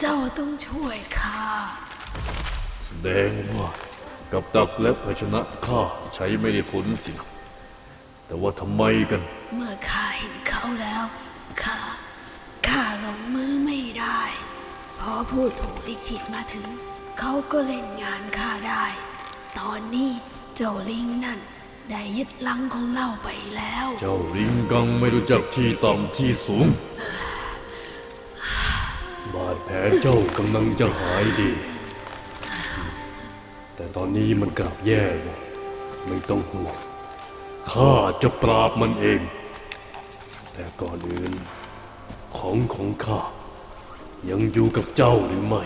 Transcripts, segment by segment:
เจ้าต้องช่วยข้า แสดงว่ากับดักและภาชนะข้าใช้ไม่ได้ผลสินะแต่ว่าทำไมกัน เมื่อข้าเห็นเขาแล้วข้าข้าลงมือไม่ได้พอผู้ถูกลิขิตมาถึง เขาก็เล่นงานข้าได้ ตอนนี้เจ้าลิงนั่น ได้ยึดลังของเราไปแล้ว เจ้าลิงกังไม่รู้จักที่ต่ำที่สูง บาดแผลเจ้ากำลังจะหายดี แต่ตอนนี้มันกลับแย่ลงไม่ต้องห่วงข้าจะปราบมันเอง แต่ก่อนอื่น ของของข้า ยังอยู่กับเจ้าหรือไม่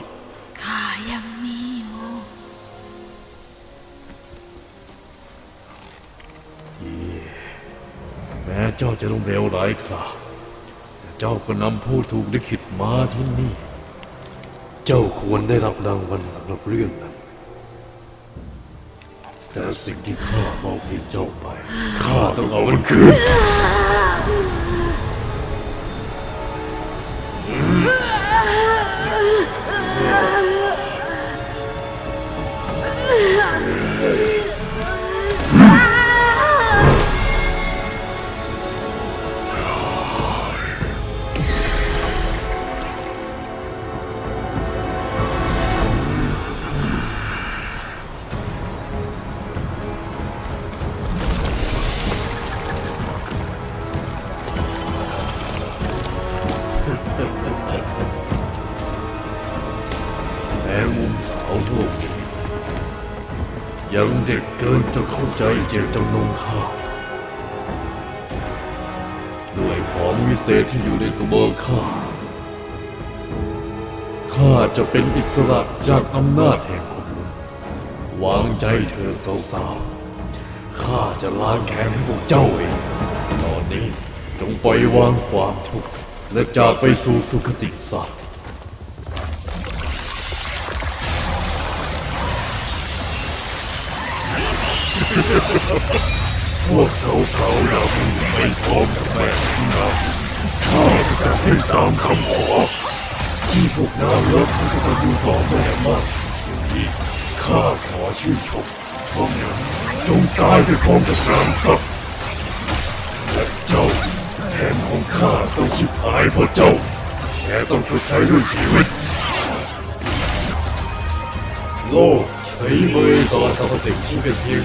ข้ายังมีอยู่แม้เจ้าจะต้องเลวร้ายคราแต่ เจ้าก็นำผู้ถูกลิขิตมาที่นี่ เจ้าควรได้รับรางวัลสำหรับเรื่องนั้น แต่สิ่งที่ข้ามอบให้เจ้าไป ข้าต้องเอามันคืนาวพวกนี้ยังเด็กเกินจะเข้าใจเจตจำนงข้าด้วยของวิเศษที่อยู่ในตัวข้า ข้าจะเป็นอิสระจากอำนาจแห่งคนลุวางใจเถิดสาวๆข้าจะล้างแค้นให้พวกเจ้าเอง ตอนนี้จงปล่อยวางความทุกข์และจากไปสู่สุคติซะ พวกเขาเขาเราไม่พร้อมกับแม่นะข้าจะให้ตามคำขอ ที่พวกนางรักมันก็จะอยู่ต่อแม่มากอย่างนี้ข้าขอชื่นชมพวกนั้นจงตายไปพร้อมกับนางสักและเจ้าแทนของข้าต้องชิบหายเพราะเจ้าแกต้องชดใช้ด้วยชีวิตโลก ใช้มือต่อสรรพสิ่งที่เป็นเพีย